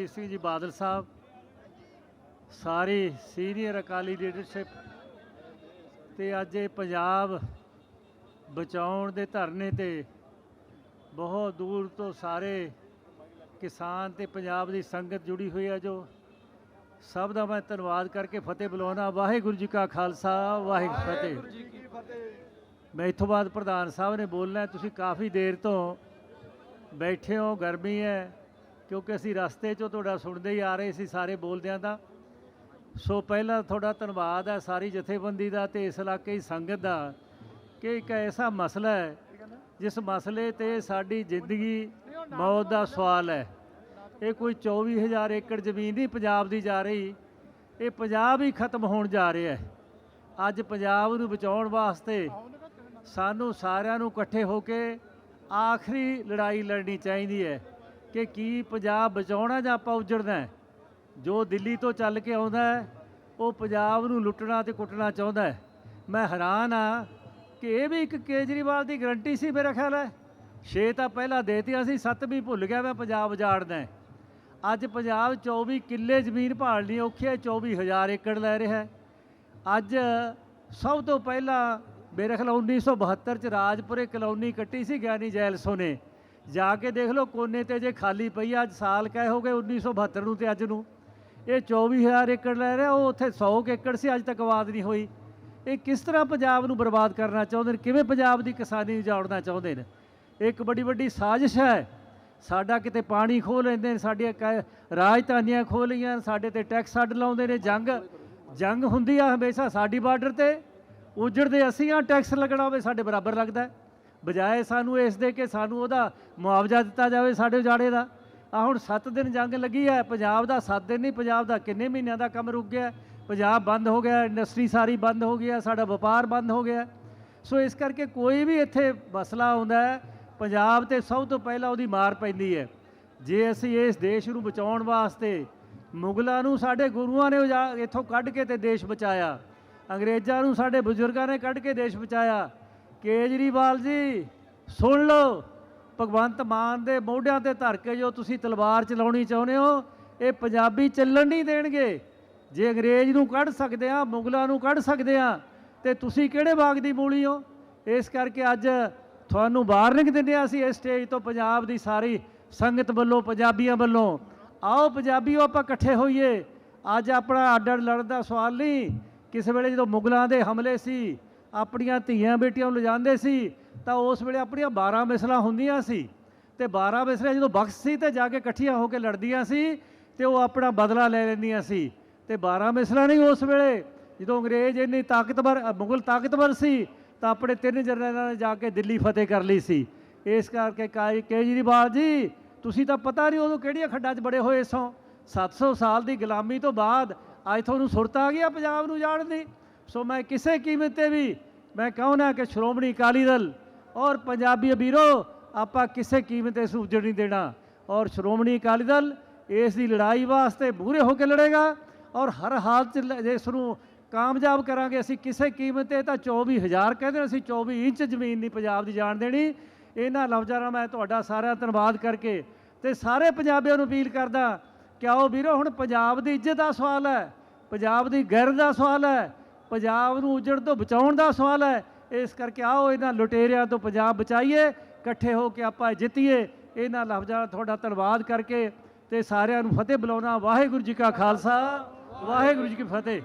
ਸੁਖਬੀਰ ਸਿੰਘ ਜੀ ਬਾਦਲ ਸਾਹਿਬ ਸਾਰੀ senior Akali leadership ਤੇ ਅੱਜ ਇਹ ਪੰਜਾਬ ਬਚਾਉਣ ਦੇ ਧਰਨੇ ਤੇ ਬਹੁਤ ਦੂਰ ਤੋਂ ਸਾਰੇ ਕਿਸਾਨ ਤੇ ਪੰਜਾਬ ਦੀ ਸੰਗਤ ਜੁੜੀ ਹੋਈ ਹੈ ਜੋ ਸਭ ਦਾ ਮੈਂ ਧੰਨਵਾਦ ਕਰਕੇ ਫਤਿਹ ਬੁਲਾਉਣਾ ਵਾਹਿਗੁਰੂ ਜੀ ਕਾ ਖਾਲਸਾ ਵਾਹਿਗੁਰੂ ਫਤਿਹ। ਮੈਂ ਇੱਥੋਂ ਬਾਅਦ ਪ੍ਰਧਾਨ ਸਾਹਿਬ ਨੇ ਬੋਲਣਾ। ਤੁਸੀਂ ਕਾਫੀ ਦੇਰ ਤੋਂ ਬੈਠੇ ਹੋ ਗਰਮੀ ਹੈ। ਕਿਉਂਕਿ ਅਸੀਂ ਰਸਤੇ 'ਚੋਂ ਤੁਹਾਡਾ ਸੁਣਦੇ ਹੀ ਆ ਰਹੇ ਸੀ ਸਾਰੇ ਬੋਲਦਿਆਂ ਦਾ। ਸੋ ਪਹਿਲਾਂ ਤੁਹਾਡਾ ਧੰਨਵਾਦ ਹੈ ਸਾਰੀ ਜਥੇਬੰਦੀ ਦਾ ਤੇ ਇਸ ਇਲਾਕੇ ਦੀ ਸੰਗਤ ਦਾ ਕਿ ਇੱਕ ਐਸਾ ਮਸਲਾ ਹੈ ਜਿਸ ਮਸਲੇ ਤੇ ਸਾਡੀ ਜ਼ਿੰਦਗੀ ਮੌਤ ਦਾ ਸਵਾਲ ਹੈ। ਇਹ ਕੋਈ 24000 ਏਕੜ ਜ਼ਮੀਨ ਨਹੀਂ ਪੰਜਾਬ ਦੀ ਜਾ ਰਹੀ, ਇਹ ਪੰਜਾਬ ਹੀ ਖਤਮ ਹੋਣ ਜਾ ਰਿਹਾ ਹੈ। ਅੱਜ ਪੰਜਾਬ ਨੂੰ ਬਚਾਉਣ ਵਾਸਤੇ ਸਾਨੂੰ ਸਾਰਿਆਂ ਨੂੰ ਇਕੱਠੇ ਹੋ ਕੇ ਆਖਰੀ ਲੜਾਈ ਲੜਨੀ ਚਾਹੀਦੀ ਹੈ। ਕਿ ਕੀ ਪੰਜਾਬ ਬਚਾਉਣਾ ਜਾਂ ਆਪਾਂ ਉਜੜਨਾ ਹੈ? ਜੋ ਦਿੱਲੀ ਤੋਂ ਚੱਲ ਕੇ ਆਉਂਦਾ ਹੈ, ਉਹ ਪੰਜਾਬ ਨੂੰ ਲੁੱਟਣਾ ਤੇ ਕੁੱਟਣਾ ਚਾਹੁੰਦਾ ਹੈ। ਮੈਂ ਹੈਰਾਨ ਆ ਕਿ ਇਹ ਵੀ ਇੱਕ ਕੇਜਰੀਵਾਲ ਦੀ ਗਰੰਟੀ ਸੀ ਮੇਰਾ ਖਿਆਲ ਹੈ। ਛੇ ਤਾਂ ਪਹਿਲਾਂ ਦੇਤੀਆਂ ਸੀ, ਸੱਤ ਵੀ ਭੁੱਲ ਗਿਆ ਮੈਂ ਪੰਜਾਬ ਉਜਾੜਨਾ ਅੱਜ ਪੰਜਾਬ 24 ਕਿੱਲੇ ਜ਼ਮੀਨ ਭਾਲਣੀ ਔਖੀ ਹੈ 24000 ਏਕੜ ਲੈ ਰਿਹਾ ਅੱਜ ਸਭ ਤੋਂ ਪਹਿਲਾਂ ਮੇਰੇ ਖਿਆਲ 1972 ਚ ਰਾਜਪੁਰੇ ਕਲੋਨੀ ਕੱਟੀ ਸੀ ਗਿਆਨੀ ਜੈਲਸੋ ਨੇ। ਜਾ ਕੇ ਦੇਖ ਲਓ ਕੋਨੇ ਤੇ ਜੇ ਖਾਲੀ ਪਈ ਆ, ਅੱਜ ਸਾਲ ਕਹੇ ਹੋ ਗਏ 1972 ਨੂੰ ਤੇ ਅੱਜ ਨੂੰ। ਇਹ 24000 ਏਕੜ ਲੈ ਰਿਹਾ ਉਹ ਉੱਥੇ 100 ਕੁ ਏਕੜ ਸੀ ਅੱਜ ਤੱਕ ਆਬਾਦ ਨਹੀਂ ਹੋਈ। ਇਹ ਕਿਸ ਤਰ੍ਹਾਂ ਪੰਜਾਬ ਨੂੰ ਬਰਬਾਦ ਕਰਨਾ ਚਾਹੁੰਦੇ ਨੇ? ਕਿਵੇਂ ਪੰਜਾਬ ਦੀ ਕਿਸਾਨੀ ਉਜਾੜਨਾ ਚਾਹੁੰਦੇ ਨੇ? ਇਹ ਇੱਕ ਬੜੀ ਵੱਡੀ ਸਾਜ਼ਿਸ਼ ਹੈ ਸਾਡਾ ਕਿਤੇ ਪਾਣੀ ਖੋਹ ਲੈਂਦੇ ਨੇ ਸਾਡੀਆਂ ਕ- ਰਾਜਧਾਨੀਆਂ ਖੋਹ ਲਈਆਂ ਸਾਡੇ ਤੇ ਟੈਕਸ ਅੱਡ ਲਾਉਂਦੇ ਨੇ ਜੰਗ ਜੰਗ ਹੁੰਦੀ ਆ ਹਮੇਸ਼ਾ ਸਾਡੀ ਬਾਰਡਰ ਤੇ ਉਜੜਦੇ ਅਸੀਂ ਆ ਟੈਕਸ ਲੱਗਣਾ ਹੋਵੇ ਸਾਡੇ ਬਰਾਬਰ ਲੱਗਦਾ। ਬਜਾਏ ਸਾਨੂੰ ਇਸ ਦੇ ਕਿ ਸਾਨੂੰ ਉਹਦਾ ਮੁਆਵਜ਼ਾ ਦਿੱਤਾ ਜਾਵੇ ਸਾਡੇ ਉਜਾੜੇ ਦਾ। ਆ ਹੁਣ 7 ਦਿਨ ਜੰਗ ਲੱਗੀ ਹੈ, ਪੰਜਾਬ ਦਾ 7 ਦਿਨ ਨਹੀਂ, ਪੰਜਾਬ ਦਾ ਕਿੰਨੇ ਮਹੀਨਿਆਂ ਦਾ ਕੰਮ ਰੁਕ ਗਿਆ ਪੰਜਾਬ ਬੰਦ ਹੋ ਗਿਆ, ਇੰਡਸਟਰੀ ਸਾਰੀ ਬੰਦ ਹੋ ਗਈ ਹੈ, ਸਾਡਾ ਵਪਾਰ ਬੰਦ ਹੋ ਗਿਆ ਸੋ ਇਸ ਕਰਕੇ ਕੋਈ ਵੀ ਇੱਥੇ ਮਸਲਾ ਆਉਂਦਾ ਹੈ, ਪੰਜਾਬ ਤੇ ਸਭ ਤੋਂ ਪਹਿਲਾਂ ਉਹਦੀ ਮਾਰ ਪੈਂਦੀ ਹੈ। ਜੇ ਅਸੀਂ ਇਸ ਦੇਸ਼ ਨੂੰ ਬਚਾਉਣ ਵਾਸਤੇ ਮੁਗਲਾਂ ਨੂੰ ਸਾਡੇ ਗੁਰੂਆਂ ਨੇ ਉਜਾ- ਇੱਥੋਂ ਕੱਢ ਕੇ ਤੇ ਦੇਸ਼ ਬਚਾਇਆ, ਅੰਗਰੇਜ਼ਾਂ ਨੂੰ ਸਾਡੇ ਬਜ਼ੁਰਗਾਂ ਨੇ ਕੱਢ ਕੇ ਦੇਸ਼ ਬਚਾਇਆ ਕੇਜਰੀਵਾਲ ਜੀ, ਸੁਣ ਲਓ। ਭਗਵੰਤ ਮਾਨ ਦੇ ਮੋਢਿਆਂ ਤੇ ਧਰ ਕੇ ਜੋ ਤੁਸੀਂ ਤਲਵਾਰ ਚਲਾਉਣੀ ਚਾਹੁੰਦੇ ਹੋ, ਇਹ ਪੰਜਾਬੀ ਚੱਲਣ ਨਹੀਂ ਦੇਣਗੇ। ਜੇ ਅੰਗਰੇਜ਼ ਨੂੰ ਕੱਢ ਸਕਦੇ ਆ ਮੁਗਲਾਂ ਨੂੰ ਕੱਢ ਸਕਦੇ ਆ ਤੇ ਤੁਸੀਂ ਕਿਹੜੇ ਬਾਗ ਦੀ ਮੂਲੀ ਹੋ? ਇਸ ਕਰਕੇ ਅੱਜ ਤੁਹਾਨੂੰ ਵਾਰਨਿੰਗ ਦਿੰਦੇ ਹਾਂ ਅਸੀਂ ਇਸ ਸਟੇਜ ਤੋਂ ਪੰਜਾਬ ਦੀ ਸਾਰੀ ਸੰਗਤ ਵੱਲੋਂ, ਪੰਜਾਬੀਆਂ ਵੱਲੋਂ। ਆਓ ਪੰਜਾਬੀਓ, ਆਪਾਂ ਇਕੱਠੇ ਹੋਈਏ। ਅੱਜ ਆਪਣਾ ਅੱਡ ਅੱਡ ਲੜਨ ਦਾ ਸਵਾਲ ਨਹੀਂ। ਕਿਸੇ ਵੇਲੇ ਜਦੋਂ ਮੁਗਲਾਂ ਦੇ ਹਮਲੇ ਸੀ ਆਪਣੀਆਂ ਧੀਆਂ ਬੇਟੀਆਂ ਨੂੰ ਲਿਜਾਂਦੇ ਸੀ, ਤਾਂ ਉਸ ਵੇਲੇ ਆਪਣੀਆਂ 12 ਮਿਸਲਾਂ ਹੁੰਦੀਆਂ ਸੀ। ਤੇ 12 ਮਿਸਲਾਂ ਜਦੋਂ ਬਖਸ਼ ਸੀ, ਤੇ ਜਾ ਕੇ ਇਕੱਠੀਆਂ ਹੋ ਕੇ ਲੜਦੀਆਂ ਸੀ, ਤੇ ਉਹ ਆਪਣਾ ਬਦਲਾ ਲੈ ਲੈਂਦੀਆਂ ਸੀ। ਤੇ 12 ਮਿਸਲਾਂ ਨਹੀਂ ਉਸ ਵੇਲੇ। ਜਦੋਂ ਅੰਗਰੇਜ਼ ਇੰਨੀ ਤਾਕਤਵਰ ਮੁਗਲ ਤਾਕਤਵਰ ਸੀ, ਤਾਂ ਆਪਣੇ ਤਿੰਨ ਜਨਰਲਾਂ ਨੇ ਜਾ ਕੇ ਦਿੱਲੀ ਫਤਿਹ ਕਰ ਲਈ ਸੀ। ਇਸ ਕਰਕੇ ਕਾਈ ਕੇਜਰੀਵਾਲ ਜੀ, ਤੁਸੀਂ ਤਾਂ ਪਤਾ ਨਹੀਂ ਉਦੋਂ ਕਿਹੜੀਆਂ ਖੱਡਾਂ 'ਚ ਬੜੇ ਹੋਏ ਸੋ। 700 ਸਾਲ ਦੀ ਗੁਲਾਮੀ ਤੋਂ ਬਾਅਦ ਅੱਜ ਤੁਹਾਨੂੰ ਸੁਰਤ ਆ ਗਈ ਆ ਪੰਜਾਬ ਨੂੰ ਜਾਣ ਦੀ? ਸੋ ਮੈਂ ਕਿਸੇ ਕੀਮਤ ਤੇ ਵੀ ਮੈਂ ਕਹਉਣਾ ਕਿ ਸ਼੍ਰੋਮਣੀ ਅਕਾਲੀ ਦਲ ਔਰ ਪੰਜਾਬੀ ਵੀਰੋ ਆਪਾਂ ਕਿਸੇ ਕੀਮਤ ਤੇ ਇਸ ਨਹੀਂ ਦੇਣਾ। ਔਰ ਸ਼੍ਰੋਮਣੀ ਅਕਾਲੀ ਦਲ ਇਸ ਦੀ ਲੜਾਈ ਵਾਸਤੇ ਮੂਹਰੇ ਹੋ ਕੇ ਲੜੇਗਾ ਔਰ ਹਰ ਹਾਲਤ 'ਚ ਇਸ ਨੂੰ ਕਾਮਯਾਬ ਕਰਾਂਗੇ, ਅਸੀਂ ਕਿਸੇ ਕੀਮਤ ਤੇ ਤਾਂ 24000 ਕਹਿੰਦੇ ਅਸੀਂ 24 ਇੰਚ ਜ਼ਮੀਨ ਨਹੀਂ ਪੰਜਾਬ ਦੀ ਜਾਣ ਦੇਣੀ। ਇਹਨਾਂ ਲਫ਼ਜ਼ਾਂ ਨਾਲ ਮੈਂ ਤੁਹਾਡਾ ਸਾਰਿਆਂ ਧੰਨਵਾਦ ਕਰਕੇ ਤੇ ਸਾਰੇ ਪੰਜਾਬੀਆਂ ਨੂੰ ਅਪੀਲ ਕਰਦਾ ਕਿ ਆਓ ਵੀਰੋ, ਹੁਣ ਪੰਜਾਬ ਦੀ ਇੱਜ਼ਤ ਦਾ ਸਵਾਲ ਹੈ, ਪੰਜਾਬ ਦੀ ਗੈਰ ਦਾ ਸਵਾਲ ਹੈ ਪੰਜਾਬ ਨੂੰ ਉਜੜ ਤੋਂ ਬਚਾਉਣ ਦਾ ਸਵਾਲ ਹੈ। ਇਸ ਕਰਕੇ ਆਓ ਇਹਨਾਂ ਲੁਟੇਰਿਆਂ ਤੋਂ ਪੰਜਾਬ ਬਚਾਈਏ, ਇਕੱਠੇ ਹੋ ਕੇ ਆਪਾਂ ਜਿੱਤੀਏ। ਇਹਨਾਂ ਲਫ਼ਜ਼ਾਂ ਨਾਲ ਤੁਹਾਡਾ ਧੰਨਵਾਦ ਕਰਕੇ ਤੇ ਸਾਰਿਆਂ ਨੂੰ ਫਤਿਹ ਬੁਲਾਉਣਾ ਵਾਹਿਗੁਰੂ ਜੀ ਕਾ ਖਾਲਸਾ, ਵਾਹਿਗੁਰੂ ਜੀ ਕੀ ਫਤਿਹ।